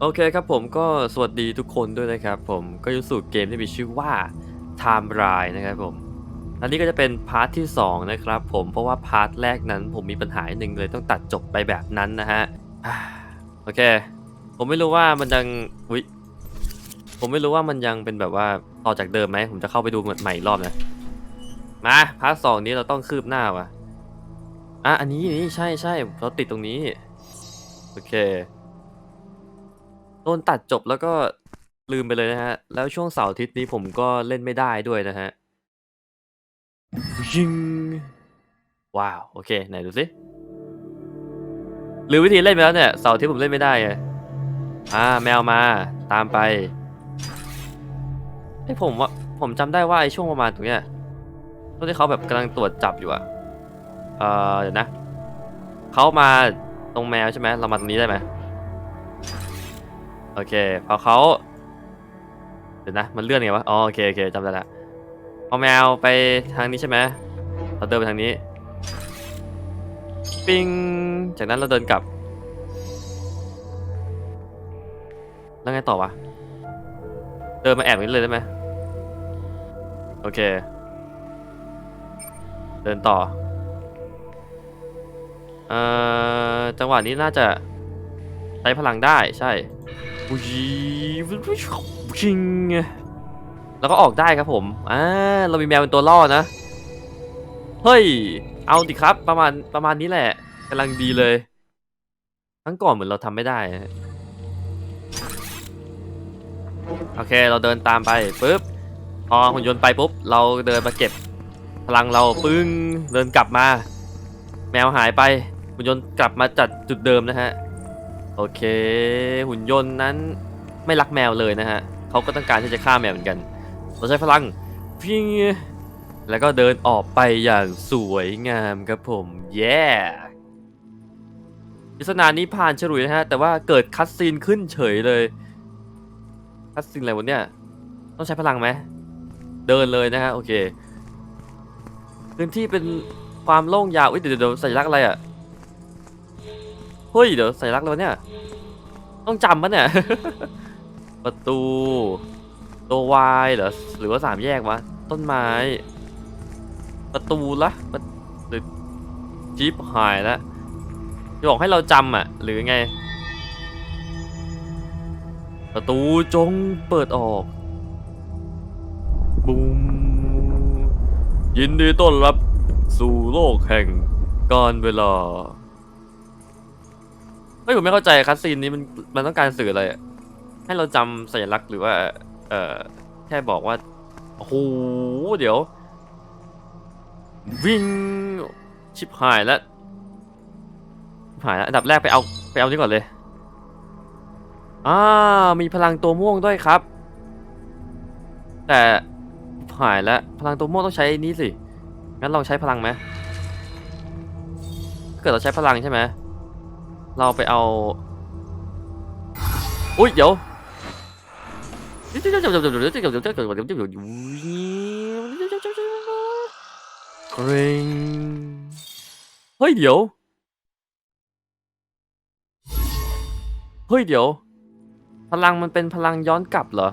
โอเคครับผมก็สวัสดีทุกคนด้วยนะครับผมก็ยู่สู่เกมที่มีชื่อว่า Time Ride นะครับผมอันนี้ก็จะเป็นพาร์ทที่ 2 นะครับผมเพราะว่าพาร์ทแรกนั้นผมมีปัญหาหนึ่งเลยต้องตัดจบไปแบบนั้นนะฮะโอเค ผมไม่รู้ว่ามันยังอุยผมไม่รู้ว่ามันยังเป็นแบบว่าต่อจากเดิมไหมผมจะเข้าไปดูใหม่อีกรอบนะมาพาร์ทสองนี้เราต้องคืบหน้าว่ะอะอันนี้นี่ใช่ใช่เราติดตรงนี้โอเค โดนตัดจบแล้วก็ลืมไปเลยนะฮะ แล้วช่วงเสาร์อาทิตย์นี้ผมก็เล่นไม่ได้ด้วยนะฮะยิงว้าว โอเค ไหนดูสิลืมวิธีเล่นไปแล้วเนี่ย เสาร์อาทิตย์ผมเล่นไม่ได้ไงอ่าแมวมาตามไปไอ้ผมว่าผมจำได้ว่าไอ้ช่วงประมาณตรงเนี้ยตอนที่เขาแบบกำลังตรวจจับอยู่อะเออเดี๋ยวนะเขามาตรงแมวใช่ไหมเรามาตรงนี้ได้ไหม โอเคพอเขาเดี๋ยวนะ มันเลื่อนไงวะอ๋อโอเคโอเคจำได้ละพอแมวไปทางนี้ใช่ไหมเราเดินไปทางนี้ ปิงจากนั้นเราเดินกลับ แล้วไงต่อวะ เดินมาแอบนี้เลยได้ไหมโอเค เดินต่อ เอ่อ จังหวะนี้น่าจะใช้พลังได้ใช่ อุ้ยชิงแล้วก็ออกได้ครับผมอ่าเรามีแมวเป็นตัวล่อนะ เฮ้ย เอาดิครับ ประมาณประมาณนี้แหละกำลังดีเลย ครั้งก่อนเหมือนเราทำไม่ได้โอเค เราเดินตามไปปุ๊บ พอหุ่นยนต์ไปปุ๊บ เราเดินมาเก็บ พลังเราปึ้ง เดินกลับมา แมวหายไปหุ่นยนต์กลับมาจัดจุดเดิมนะฮะ โอเค หุ่นยนต์นั้นไม่รักแมวเลยนะฮะเขาก็ต้องการที่จะฆ่าแมวเหมือนกัน เราใช้พลังพิงแล้วก็เดินออกไปอย่างสวยงามครับผมแย่ปริศนานี้ผ่านฉลุยนะฮะ แต่ว่าเกิดคัตซีนขึ้นเฉยเลยคัตซีนอะไรวะเนี่ย ต้องใช้พลังไหม เดินเลยนะฮะ โอเค พื้นที่เป็นความโล่งยาวอุ้ยเดี๋ยวเดี๋ยวสัญลักษณ์อะไรอะ เฮ้ย เดี๋ยวสัญลักษณ์อะไรวะเนี่ย ต้องจำปะเนี่ย ประตู ตัววายเหรอ หรือว่าสามแยกวะ ต้นไม้ ประตูละประหรือจิ๊บหายแล้วจะบอกให้เราจำอะ หรือไง ประตูจงเปิดออกบูมยินดีต้อนรับสู่โลกแห่งการเวลา ไม่ผมไม่เข้าใจคัสซีนนี้มันมันต้องการสื่ออะไรอะให้เราจำสัญลักษณ์หรือว่า เอ่อแค่บอกว่าโอ้โหเดี๋ยว วิ่งชิบหายแล้วชิบหายแล้วอันดับแรกไปเอาไปเอานี่ก่อนเลยอ่ามีพลังตัวม่วงด้วยครับ แต่ชิบหายแล้วพลังตัวม่วงต้องใช้นี้สิงั้นลองใช้พลังไหมถ้าเกิดเราใช้พลังใช่ไหม เราไปเอา อุ้ยเดี๋ยวเกรงเฮ้ยเดี๋ยว เฮ้ยเดี๋ยว พลังมันเป็นพลังย้อนกลับเหรอ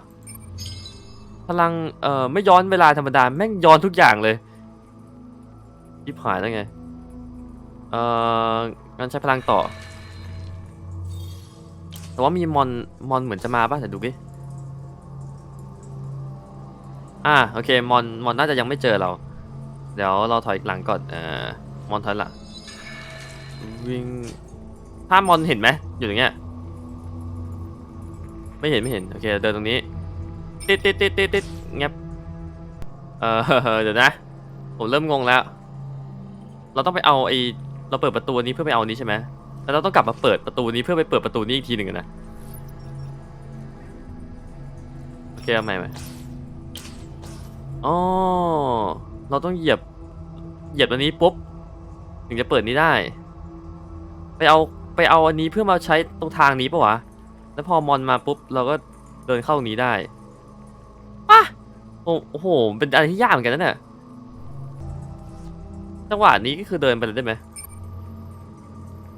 พลัง เอ่อ ไม่ย้อนเวลาธรรมดา แม่งย้อนทุกอย่างเลยยิบหายแล้วไง เอ่องั้นใช้พลังต่อ แต่ว่ามีมอนมอนเหมือนจะมาป่ะแต่ดูดิอ่าโอเคมอนมอนน่าจะยังไม่เจอเรา เดี๋ยวเราถอยหลังก่อนเอ่อมอนถอยหลังวิ่งถ้ามอนเห็นไหมอยู่ตรงเนี้ยไม่เห็นไม่เห็นโอเคเดินตรงนี้ติดติดติดติดติดเงียบเออเดี๋ยวนะผมเริ่มงงแล้ว เราต้องไปเอาไอเราเปิดประตูนี้เพื่อไปเอานี้ใช่ไหม แล้วเราต้องกลับมาเปิดประตูนี้เพื่อไปเปิดประตูนี้อีกทีหนึ่งนะโอเคเอาใหม่ไหมอ๋อเราต้องเหยียบ เหยียบอันนี้ปุ๊บถึงจะเปิดนี้ได้ ไปเอาไปเอาอันนี้เพื่อมาใช้ตรงทางนี้ปะวะแล้วพอมอนมาปุ๊บเราก็เดินเข้านี้ได้ปะโอ้โอ้โหเป็นอะไรที่ยากเหมือนกันนะเนี่ยจังหวะนี้ก็คือเดินไปเลยได้ไหม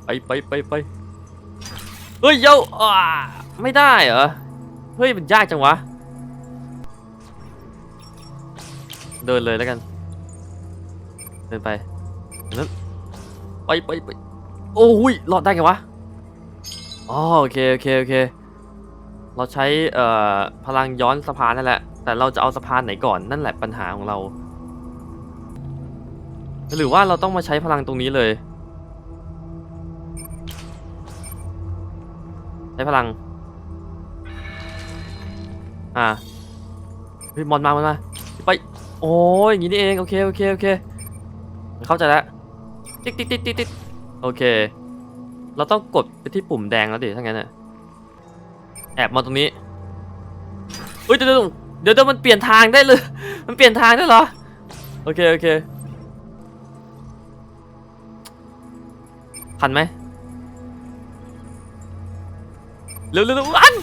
ไปไปไปไปเฮ้ยโยอ่าไม่ได้เหรอ เฮ้ยมันยากจังวะ เดินเลยแล้วกัน เดินไปนั้นไปไปไปโอ้ยรอดได้ไงวะอ๋อโอเคโอเคโอเคเราใช้เอ่อพลังย้อนสะพานนั่นแหละ แต่เราจะเอาสะพานไหนก่อนนั่นแหละปัญหาของเรา หรือว่าเราต้องมาใช้พลังตรงนี้เลย ใช้พลัง อ่าเฮ้ยมอนมา มอนมา ไป โอ้ยอย่างนี้นี่เอง โอเค โอเค โอเค เข้าใจแล้ว ติ๊กติ๊กติ๊กติ๊กติ๊กโอเค เราต้องกดไปที่ปุ่มแดงแล้วดิ ถ้างั้นน่ะแอบมาตรงนี้เฮ้ยเดี๋ยวเดี๋ยวเดี๋ยวเดี๋ยวมันเปลี่ยนทางได้เลย มันเปลี่ยนทางได้เหรอ โอเค โอเคทันไหม เร็วเร็วเร็วอัน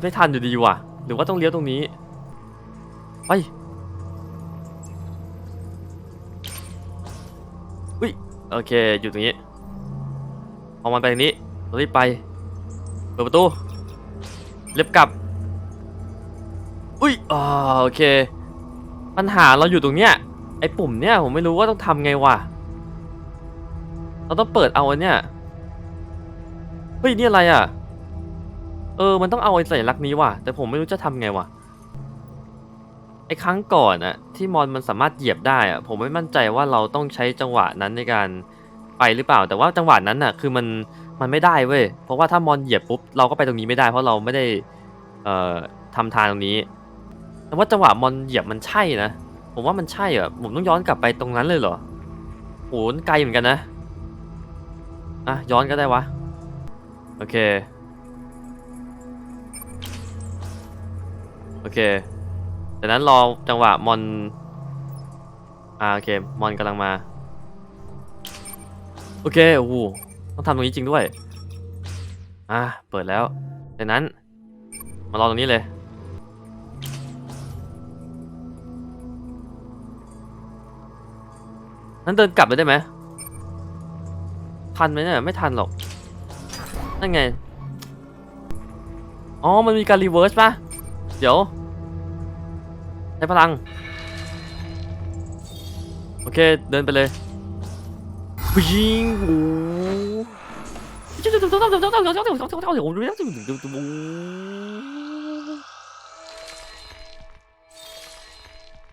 ไม่ทันอยู่ดีว่ะ หรือว่าต้องเลี้ยวตรงนี้ ไปอุ้ยโอเคอยู่ตรงนี้เอามันไปทางนี้รารีบไป เปิดประตู เล็บกลับ อุ้ยอ่าโอเค ปัญหาเราอยู่ตรงเนี้ย ไอ้ปุ่มเนี้ยผมไม่รู้ว่าต้องทำไงวะ เราต้องเปิดเอาอันเนี้ย เฮ้ย นี่อะไรอะ เออ มันต้องเอาไอ้สัญลักษณ์นี้ว่ะ แต่ผมไม่รู้จะทำไงว่ะ ไอ้ครั้งก่อนอะที่มอนมันสามารถเหยียบได้อะผมไม่มั่นใจว่าเราต้องใช้จังหวะนั้นในการไปหรือเปล่า แต่ว่าจังหวะนั้นอะคือมันมันไม่ได้เว้ย เพราะว่าถ้ามอนเหยียบปุ๊บเราก็ไปตรงนี้ไม่ได้ เพราะเราไม่ได้เอ่อทำทางตรงนี้ แต่ว่าจังหวะมอนเหยียบมันใช่นะ ผมว่ามันใช่อะผมต้องย้อนกลับไปตรงนั้นเลยเหรอโหไกลเหมือนกันนะ อะย้อนก็ได้วะ โอเค โอเคจากนั้นรอจังหวะมอน อ่าโอเค มอนกำลังมา โอเค โอ้โหต้องทำตรงนี้จริงด้วย อ่า เปิดแล้วจากนั้น มารอตรงนี้เลยนั้นเดินกลับเลยได้ไหม ทันไหมเนี่ย ไม่ทันหรอก นั่นไง อ๋อ มันมีการรีเวิร์สป่ะ เดี๋ยวใช้พลัง โอเค เดินไปเลยยิงโอ้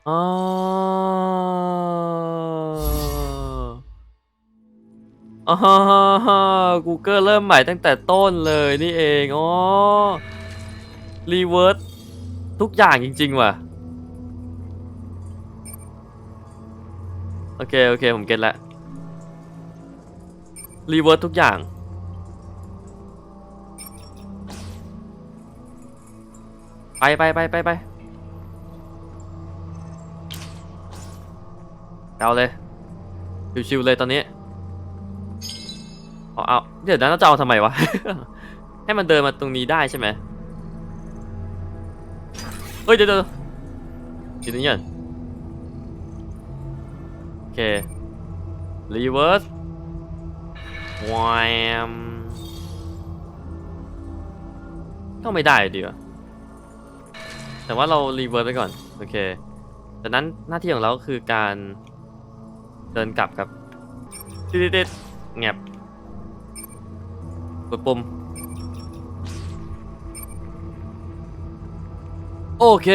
อ่าอ่าฮ่าฮ่า Google เริ่มใหม่ตั้งแต่ต้นเลยนี่เอง อ๋อ รีเวิร์ส ทุกอย่างจริง ๆ ว่ะ โอเค โอเค ผมเก็ตแล้วรีเวิร์สทุกอย่าง ไปไปไปไปไปเอาเลย ชิวๆเลยตอนนี้เอาเอาเดี๋ยวนั้นเราจะเอาทำไมวะ ให้มันเดินมาตรงนี้ได้ใช่ไหม เฮ้ยเดี๋ยวเดี๋ยวทีนี้ก่อนโอเครีเวิร์สวมก็ไม่ได้ดีวะแต่ว่าเรารีเวิร์สไปก่อน โอเคจากนั้นหน้าที่ของเราก็คือการเดินกลับครับติดๆๆแงบกดปุ่ม โอเค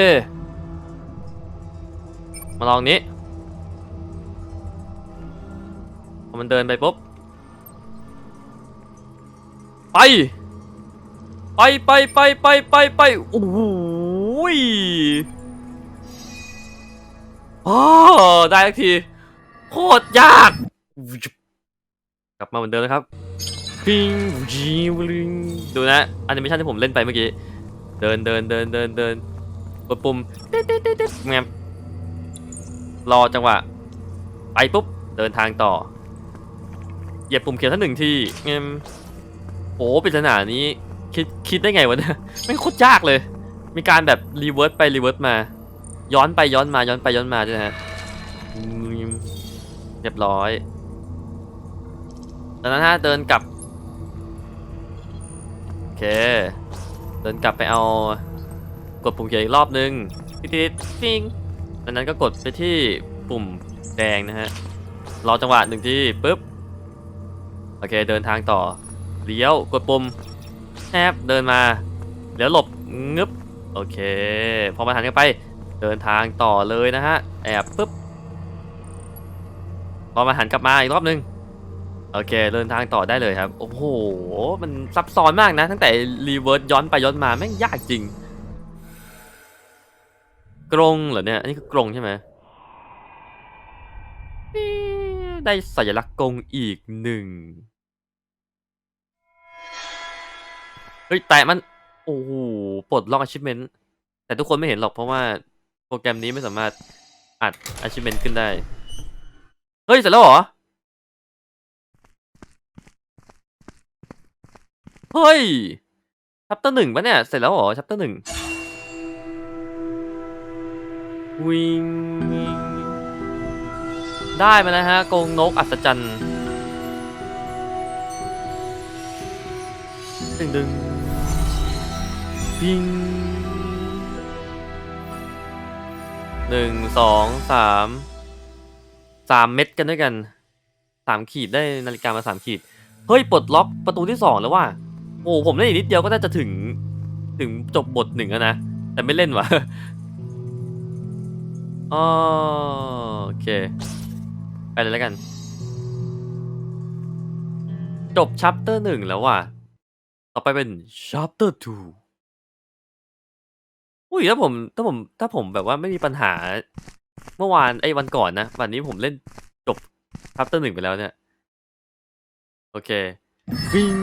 มาลองนี้พอมันเดินไปปุ๊บ ไป ไปไปไปไปไปไปโอ้โหยอ๋อได้ทักที โคตรยาก กลับมาเหมือนเดิมนะครับพิงจีวิงดูนะแอนิเมชันที่ผมเล่นไปเมื่อกี้ เดินเดินเดินเดินเดิน กดปุ่มติ๊ดติ๊ดติ๊ดติ๊ดแงมรอจังหวะไปปุ๊บเดินทางต่อเหยียบปุ่มเขียวทั้งหนึ่งทีแงมโอ้ปริศนานี้คิดคิดได้ไงวะเนี่ยไม่งโคตรยากเลย มีการแบบรีเวิร์สไปรีเวิร์สมา ย้อนไปย้อนมาย้อนไปย้อนมาด้วยนะฮะอืมเรียบร้อยจากนั้นฮะเดินกลับ โอเค เดินกลับไปเอา กดปุ่มเขียวอีกรอบนึงติดติดติงจากนั้นก็กดไปที่ปุ่มแดงนะฮะ รอจังหวะหนึ่งที่ปุ๊บ โอเคเดินทางต่อ เลี้ยวกดปุ่มแอบเดินมา เดี๋ยวหลบงึบ โอเค พอมาทันกันไป เดินทางต่อเลยนะฮะ แอบปุ๊บ พอมาหันกลับมาอีกรอบนึงโอเคเดินทางต่อได้เลยครับ โอ้โห มันซับซ้อนมากนะ ตั้งแต่รีเวิร์สย้อนไปย้อนมาแม่งยากจริง กรงเหรอเนี่ย อันนี้คือกรงใช่ไหมได้สัญลักษณ์กรงอีกหนึ่งเฮ้ยแต่มัน โอ้โหปลดล็อก achievement แต่ทุกคนไม่เห็นหรอกเพราะว่าโปรแกรมนี้ไม่สามารถอัด achievement ขึ้นได้ เฮ้ย เสร็จแล้วเหรอ เฮ้ยชัปเตอร์หนึ่งปะเนี่ย เสร็จแล้วเหรอชัปเตอร์หนึ่ง วิงได้มาแล้วฮะกงนกอัศจรรย์ดึงดึงปิงหนึ่งสองสามสามเม็ดกันด้วยกันสามขีดได้นาฬิกามาสามขีด เฮ้ย ปลดล็อกประตูที่สองแล้วว่ะโอ้ผมเล่นอีกนิดเดียวก็น่าจะถึง ถึงจบบทหนึ่งแล้วนะ แต่ไม่เล่นว่ะ อ๋อโอเค ไปเลยแล้วกัน จบชัปเตอร์หนึ่งแล้วว่ะ ต่อไปเป็นชัปเตอร์ทูอุ้ยถ้าผมถ้าผมถ้าผมแบบว่าไม่มีปัญหา เมื่อวานไอ้วันก่อนนะวันนี้ผมเล่นจบชัปเตอร์หนึ่งไปแล้วเนี่ย โอเควิง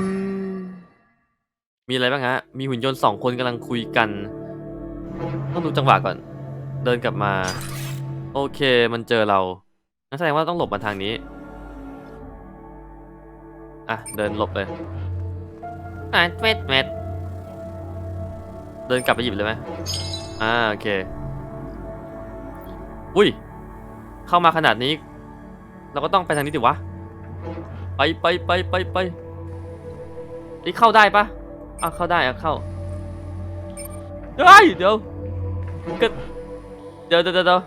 มีอะไรบ้างฮะ มีหุ่นยนต์สองคนกำลังคุยกัน ต้องดูจังหวะก่อน เดินกลับมา โอเคมันเจอเรานั่นแสดงว่าต้องหลบมาทางนี้ อะ เดินหลบเลยอะเม็ดเม็ดเดินกลับไปหยิบเลยไหมอ่าโอเค อุ้ย เข้ามาขนาดนี้ เราก็ต้องไปทางนี้ดิวะ ไปไปไปไปไปนี่เข้าได้ปะอะเข้าได้อะเข้าเฮ้ยเดี๋ยวก็เดี๋ยวเดี๋ยวเดี๋ยว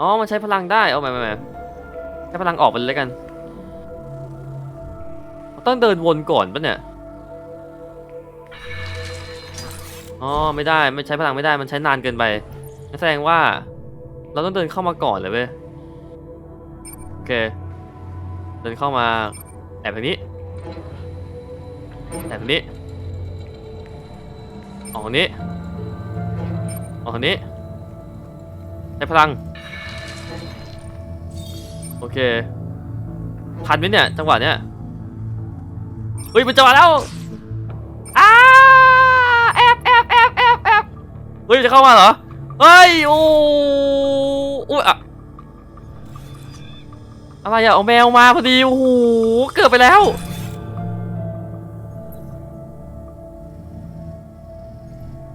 อ๋อ มันใช้พลังได้ เอาไม่ไม่ไม่ใช้พลังออกไปเลยกัน ต้องเดินวนก่อนปะเนี่ย อ๋อ ไม่ได้ ไม่ใช้พลังไม่ได้ มันใช้นานเกินไป แสดงว่า เราต้องเดินเข้ามาก่อนเลยเว้ย โอเค เดินเข้ามา แอบทางนี้ แอบทางนี้ออกทางนี้ออกทางนี้ ใช้พลัง โอเค ทันไหมเนี่ยจังหวะเนี้ยเฮ้ยมันจะมาแล้วอ้าแอบแอบแอบแอบแอบเฮ้ยจะเข้ามาเหรอเฮ้ยโอ้อุ้ยอะอะไรอะเอาแมวมาพอดีโอ้โหเกือบไปแล้ว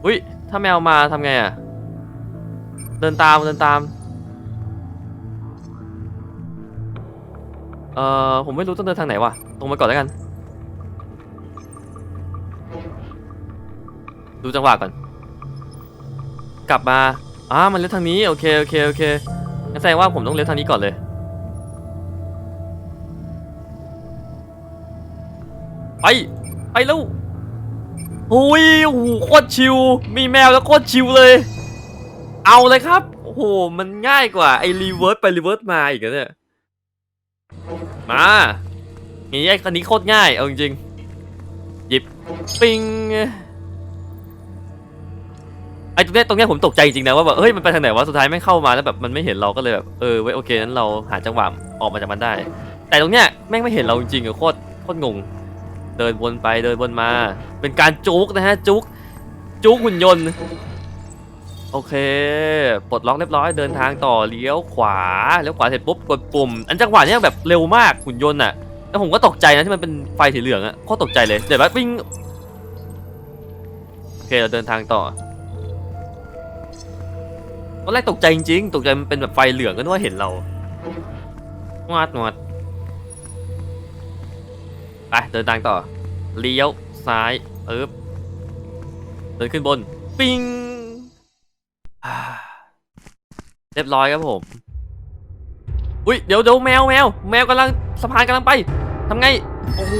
อุ้ยถ้าแมวมาทำไงอะ เดินตามเดินตาม เอ่อผมไม่รู้ต้องเดินทางไหนวะตรงไปก่อนแล้วกัน ดูจังหวะก่อน กลับมาอ่ามันเลี้ยวทางนี้โอเคโอเคโอเคงั้นแสดงว่าผมต้องเลี้ยวทางนี้ก่อนเลยไปไปแล้วหุยโอ้โหโคตรชิว มีแมวแล้วโคตรชิวเลย เอาเลยครับ โอ้โห มันง่ายกว่า ไอ้รีเวิร์สไปรีเวิร์สมาอีกเนี่ย มาอย่างนี้ไอ้คันนี้โคตรง่ายเอาจริงหยิบปิงไอ้ตรงเนี้ยตรงเนี้ยผมตกใจจริงนะว่าแบบเฮ้ยมันไปทางไหนวะสุดท้ายไม่เข้ามาแล้วแบบมันไม่เห็นเราก็เลยแบบเออเว้ยโอเคนั้นเราหาจังหวะออกมาจากมันได้ แต่ตรงเนี้ยแม่งไม่เห็นเราจริงๆอะโคตรโคตรงง เดินวนไปเดินวนมา เป็นการจุกนะฮะจุกจุกหุ่นยนต์ โอเค ปลดล็อกเรียบร้อยเดินทางต่อเลี้ยวขวาเลี้ยวขวาเสร็จปุ๊บกดปุ่ม อันจังหวะเนี้ยแบบเร็วมากหุ่นยนต์อะแล้วผมก็ตกใจนะที่มันเป็นไฟสีเหลืองอะโคตรตกใจเลยเดี๋ยวแบบวิ่งโอเคเราเดินทางต่อตอนแรกตกใจจริงๆตกใจมันเป็นแบบไฟเหลืองก็นึกว่าเห็นเรางวดงวดไปเดินทางต่อเลี้ยวซ้ายปึ๊บเดินขึ้นบน ปิ้ง เรียบร้อยครับผม อุ้ยเดี๋ยวเดี๋ยวแมวแมวแมวกำลังสะพานกำลังไปทำไง โอ้โห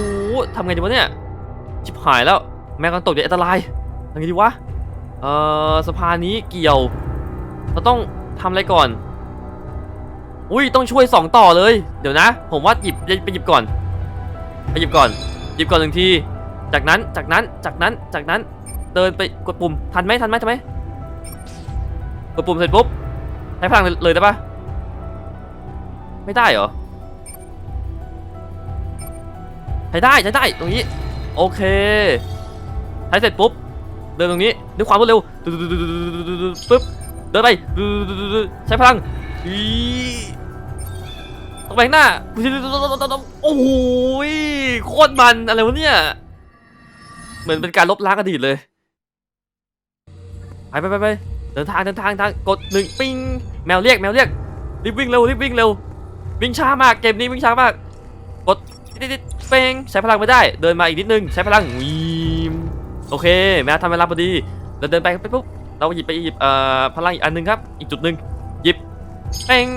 ทำไงดีวะเนี่ยชิบหายแล้ว แมวกำลังตกอยู่อันตรายทำไงดีวะ เอ่อสะพานนี้เกี่ยว เราต้องทำอะไรก่อน อุ้ยต้องช่วยสองต่อเลย เดี๋ยวนะ ผมว่าหยิบไปหยิบก่อน ไปหยิบก่อน หยิบก่อนหนึ่งที จากนั้น จากนั้น จากนั้น จากนั้น เดินไปกดปุ่ม ทันไหมทันไหมทันไหม กดปุ่มเสร็จปุ๊บใช้พลังเลยได้ปะไม่ได้เหรอใช้ได้ใช้ได้ตรงนี้ โอเคใช้เสร็จปุ๊บเดินตรงนี้ด้วยความรวดเร็วปึ๊บเดินไปใช้พลังอีตรงไปข้างหน้าโอ้โหยโคตรมันอะไรวะเนี่ยเหมือนเป็นการลบล้างอดีตเลยไปไปไปไป ดินทางเดินทางทางกดหนึ่งปิ้งแมวเรียกแมวเรียกรีบวิ่งเร็วรีบวิ่งเร็ววิ่งช้ามากเกมนี้วิ่งช้ามากกดติดติดเป้งใช้พลังไม่ได้ เดินมาอีกนิดนึงใช้พลังวีมโอเค แมวทำเวลาพอดีเราเดินไปไปปุ๊บเราหยิบไปหยิบเอ่อพลังอีกอันหนึงครับ อีกจุดหนึ่งหยิบเป้ง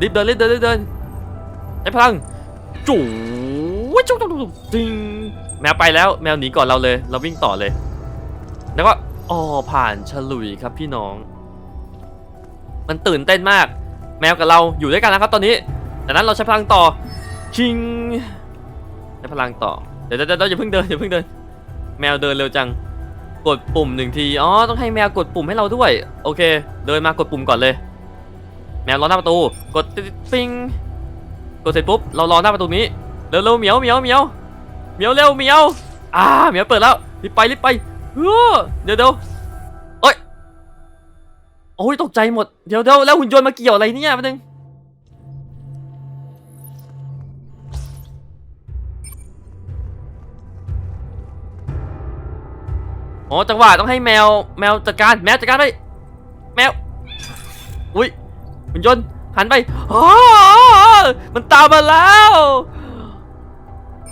รีบเดินรีบเดินรีบเดินใช้พลังจู่จุ๊บจุ๊บจุ๊บจุ๊บจริงแมวไปแล้วแมวหนีก่อนเราเลย เราวิ่งต่อเลย แล้วก็ อ๋อผ่านฉลุยครับพี่น้อง มันตื่นเต้นมาก แมวกับเราอยู่ด้วยกันนะครับตอนนี้จากนั้นเราใช้พลังต่อชิงใช้พลังต่อเดี๋ยวเดี๋ยวเดี๋ยวอย่าเพิ่งเดินอย่าเพิ่งเดิน แมวเดินเร็วจัง กดปุ่มหนึ่งที อ๋อ ต้องให้แมวกดปุ่มให้เราด้วย โอเค เดินมากดปุ่มก่อนเลย แมวรอหน้าประตู กดติ๊ดปิ้งกดเสร็จปุ๊บ เรารอหน้าประตูนี้ เร็วเร็วเหมียวเหมียวเหมียวเหมียวเร็วเหมียว อ่า เหมียวเปิดแล้ว รีบไปรีบไป ฮ้เดี๋ยวเดี๋ยวเอ้ยโอ้ยตกใจหมด เดี๋ยวเดี๋ยวแล้วหุ่นยนต์มาเกี่ยวอะไรเนี่ยแป๊บนึงอ๋อจังหวะต้องให้แมวแมวจัดการแมวจัดการไปแมวอุ้ยหุ่นยนต์หันไปอ๋อมันตามมาแล้ว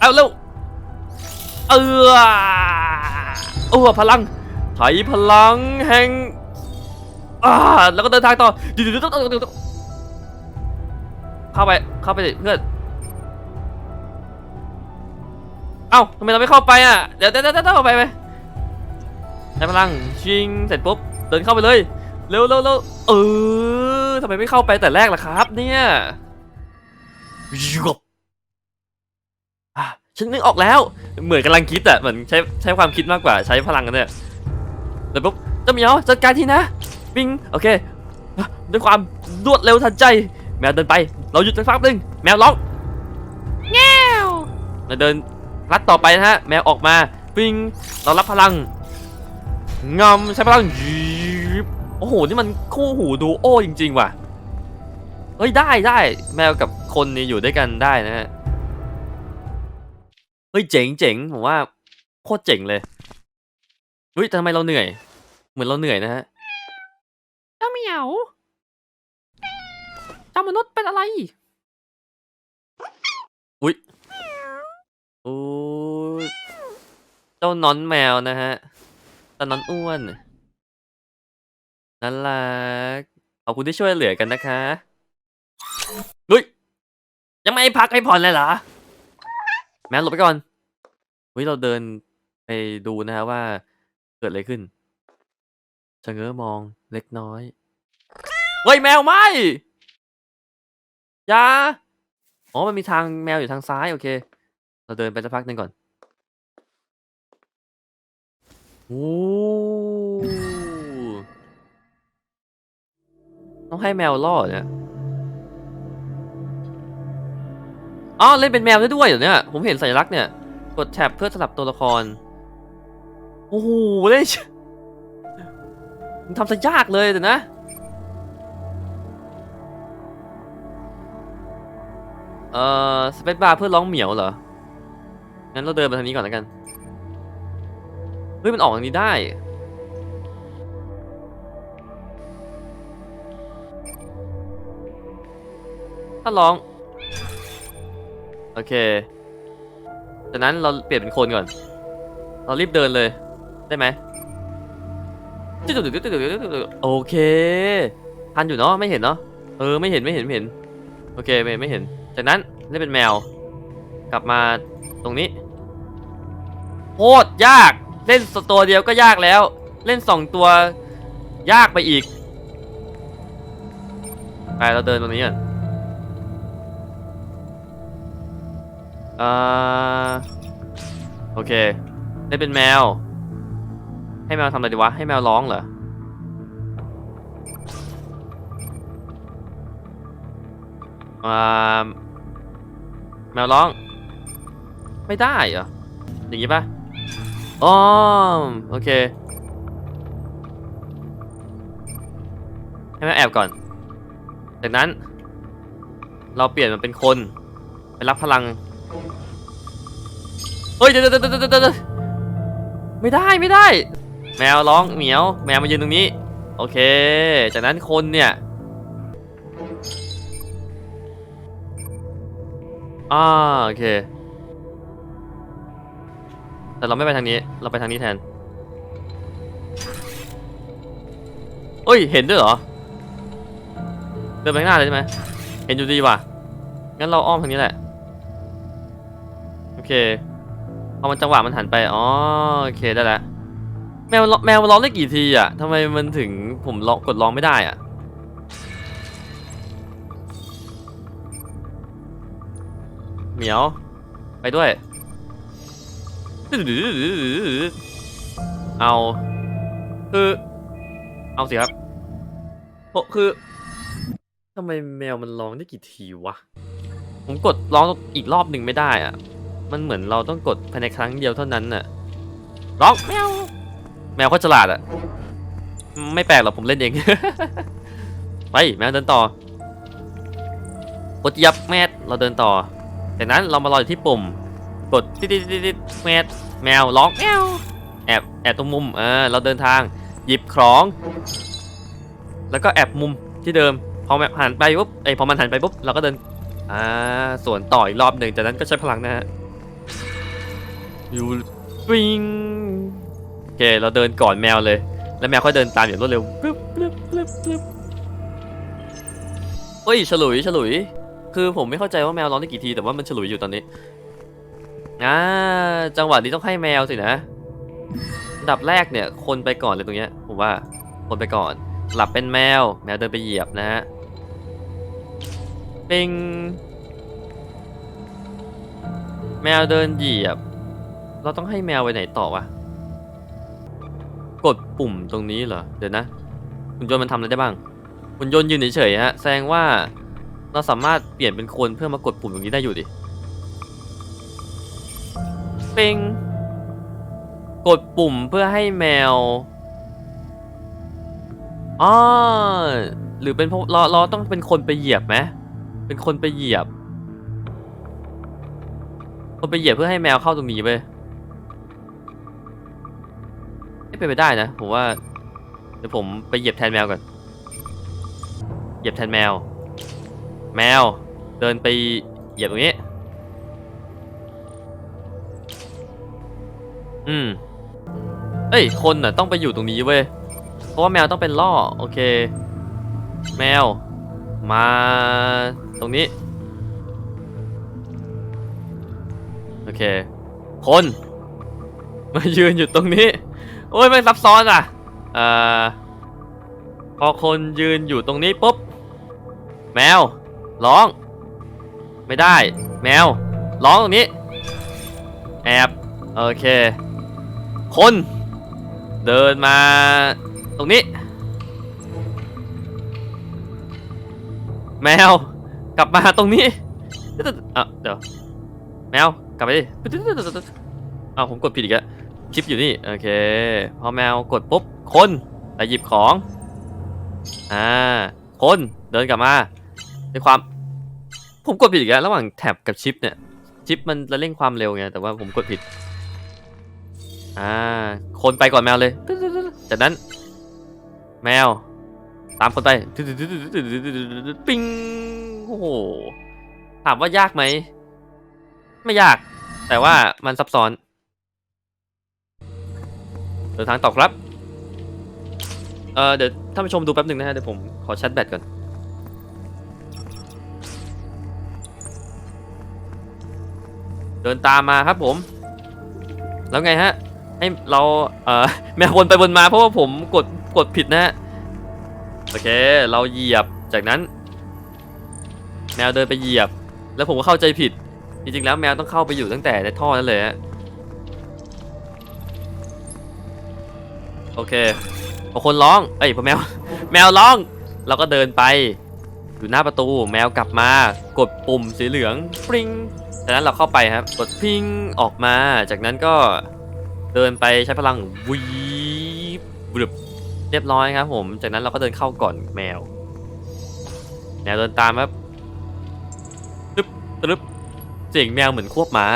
เอาเร็วเออ เออพลังใช้พลังแห่งอ่าแล้วก็เดินทางต่อเดี๋ยวเดี๋ยวเดี๋ยวเดี๋ยวเดี๋ยวเข้าไปเข้าไปเพื่อนเอ้าทำไมเราไม่เข้าไปอะเดี๋ยวเดี๋ยวเดี๋ยวเดี๋ยวเข้าไปไปใช้พลังชิงเสร็จปุ๊บเดินเข้าไปเลยเร็วเร็วเร็วเออทำไมไม่เข้าไปแต่แรกล่ะครับ เนี่ยยุบอะ ฉันนึกออกแล้ว เหมือนกำลังคิดอะเหมือนใช้ใช้ความคิดมากกว่าใช้พลังกันเนี่ยเสร็จปุ๊บเจ้าเหมียวจัดการทีนะวิ่งโอเคอะด้วยความรวดเร็วทันใจ แมวเดินไป เราหยุดสักพักหนึ่งแมวร้องแง้วเราเดินลัดต่อไปนะฮะแมวออกมาวิ่งเรารับพลังงอมใช้พลังยีบโอ้โหนี่มันคู่หูดูโอจริงๆว่ะเฮ้ยได้ได้แมวกับคนนี่อยู่ด้วยกันได้นะฮะ เฮ้ยเจ๋งเจ๋งผมว่าโคตรเจ๋งเลยเฮ้ยแต่ทำไมเราเหนื่อย เหมือนเราเหนื่อยนะฮะเจ้าเหมียวเจ้ามนุษย์เป็นอะไรอุ้ยโอ้ยเจ้านอนแมวนะฮะตอนนั้นอ้วนน่ารักขอบคุณที่ช่วยเหลือกันนะคะเฮ้ยยังไม่ให้พักให้ผ่อนเลยเหรอ แมวหลบไปก่อนเฮ้ยเราเดินไปดูนะฮะว่าเกิดอะไรขึ้นชะเง้อมองเล็กน้อยเฮ้ยแมวไม่อยาอ๋อมันมีทางแมวอยู่ทางซ้ายโอเค เราเดินไปสักพักหนึ่งก่อนโอ้ต้องให้แมวล่อเนี่ย อ๋อเล่นเป็นแมวได้ด้วยเหรอเนี่ย ผมเห็นสัญลักษณ์เนี่ย กดแท็บเพื่อสลับตัวละคร โอ้โหเล่นมันทำซะยากเลยเดี๋ยวนะ เอ่อสเปซบาร์เพื่อร้องเหมียวเหรอ งั้นเราเดินไปทางนี้ก่อนแล้วกัน เฮ้ยมันออกทางนี้ได้ถ้าร้อง โอเค จากนั้นเราเปลี่ยนเป็นคนก่อน เรารีบเดินเลย ได้ไหมโอเค ทันอยู่เนาะ ไม่เห็นเนาะ เออ ไม่เห็น ไม่เห็น ไม่เห็น โอเค ไม่ไม่เห็น จากนั้นเล่นเป็นแมว กลับมาตรงนี้โคตรยาก เล่นตัวเดียวก็ยากแล้ว เล่นสองตัวยากไปอีกไปเราเดินตรงนี้ก่อน อ่าโอเคเล่นเป็นแมว ให้แมวทำอะไรดีวะ ให้แมวร้องเหรอ อ่า แมวร้อง ไม่ได้เหรอ อย่างงี้ปะอ๋อโอเค ให้แมวแอบก่อน จากนั้น เราเปลี่ยนมันเป็นคน ไปรับพลัง เฮ้ยเดี๋ยวเดี๋ยวเดี๋ยวเดี๋ยวเดดไม่ได้ไม่ได้ แมวร้องเหมียว แมวมายืนตรงนี้ โอเค จากนั้นคนเนี่ยอ่าโอเค แต่เราไม่ไปทางนี้ เราไปทางนี้แทนเอ้ย เห็นด้วยเหรอ เดินไปข้างหน้าเลยใช่ไหม เห็นอยู่ดีว่ะ งั้นเราอ้อมทางนี้แหละ เคพอมันจังหวะมันหันไปอ๋อโอเคได้แล้วแมวแมวร้องได้กี่ทีอะทำไมมันถึงผมร้องกดร้องไม่ได้อะเหมียว ไปด้วย เอาคือเอาสิครับโอ้คือทำไมแมวมันร้องได้กี่ทีวะ ผมกดร้องอีกรอบหนึ่งไม่ได้อะ มันเหมือนเราต้องกดภายในครั้งเดียวเท่านั้นน่ะร้องแมวแมวเขาฉลาดอะ ไม่แปลกหรอกผมเล่นเอง ไปแมวเดินต่อกดยับแมสเราเดินต่อจากนั้นเรามารออยู่ที่ปุ่ม กดติดติดติดติดแมสแมวร้องแมวแอบแอบตรงมุมเออเราเดินทางหยิบของ แล้วก็แอบมุมที่เดิมพอแมวหันไปปุ๊บไอพอมันหันไปปุ๊บเราก็เดินอ่าส่วนต่ออีกรอบหนึ่งจากนั้นก็ใช้พลังนะฮะ อยู่ปิงโอเคเราเดินก่อนแมวเลย แล้วแมวก็เดินตามอย่างรวดเร็วปึ๊บปึ๊บปึ๊บปึ๊บเฮ้ยฉลุยฉลุย คือผมไม่เข้าใจว่าแมวร้องได้กี่ทีแต่ว่ามันฉลุยอยู่ตอนนี้อ่าจังหวะนี้ต้องให้แมวสินะอันดับแรกเนี่ย คนไปก่อนเลยตรงเนี้ยผมว่าคนไปก่อน หลับเป็นแมว แมวเดินไปเหยียบนะฮะปิงแมวเดินเหยียบ เราต้องให้แมวไปไหนต่อวะ กดปุ่มตรงนี้เหรอ เดี๋ยวนะหุ่นยนต์มันทำอะไรได้บ้างหุ่นยนต์ยืนเฉยๆฮะ แสดงว่าเราสามารถเปลี่ยนเป็นคนเพื่อมากดปุ่มตรงนี้ได้อยู่ดิ เปิงกดปุ่มเพื่อให้แมวอ๋อหรือเป็นเพราะเราเราต้องเป็นคนไปเหยียบไหมเป็นคนไปเหยียบ คนไปเหยียบเพื่อให้แมวเข้าตรงนี้ไป เป็นไปได้นะผมว่าเดี๋ยวผมไปเหยียบแทนแมวก่อนเหยียบแทนแมว แมว เดินไปเหยียบตรงนี้ อืมเอ้ยคนน่ะต้องไปอยู่ตรงนี้เว้ยเพราะว่าแมวต้องเป็นล่อโอเค แมว มาตรงนี้โอเค คน มายืนอยู่ตรงนี้ โอ้ยไม่ซับซ้อนอะเอ่อพอคนยืนอยู่ตรงนี้ปุ๊บ แมว ร้อง ไม่ได้ แมว ร้องตรงนี้ แอบ โอเค คน เดินมาตรงนี้ แมว กลับมาตรงนี้อะเดี๋ยว แมว กลับไปดิอ้าวผมกดผิดอีกแล้ว ชิปอยู่นี่ โอเค พอแมวกดปุ๊บ คนไปหยิบของ อ่า คนเดินกลับมาด้วยความ ผมกดผิดอีกแล้วระหว่างแท็บกับชิปเนี่ย ชิปมันจะเร่งความเร็วไง แต่ว่าผมกดผิด อ่า คนไปก่อนแมวเลย จากนั้น แมว ตามคนไปปิ้งโอ้โห ถามว่ายากไหม ไม่ยาก แต่ว่ามันซับซ้อน ดินทางต่อครับเออเดี๋ยวท่านผู้ชมดูแป๊บหนึ่งนะฮะเดี๋ยวผมขอชาร์จแบตก่อนเดินตามมาครับผม แล้วไงฮะ ให้เราเอ่อแมววนไปวนมาเพราะว่าผมกดกดผิดนะฮะโอเค เราเหยียบจากนั้น แมวเดินไปเหยียบ แล้วผมก็เข้าใจผิด จริงๆแล้วแมวต้องเข้าไปอยู่ตั้งแต่ในท่อนั่นเลยฮะ โอเคพอคนร้อง เอ้ยพอแมว แมวร้อง เราก็เดินไป อยู่หน้าประตู แมวกลับมา กดปุ่มสีเหลืองปริงจากนั้นเราเข้าไปครับ กดพิงออกมา จากนั้นก็เดินไปใช้พลังวีบบึบเรียบร้อยครับผม จากนั้นเราก็เดินเข้าก่อนแมว แมวเดินตามครับตึ๊บตึ๊บเสียงแมวเหมือนควบม้า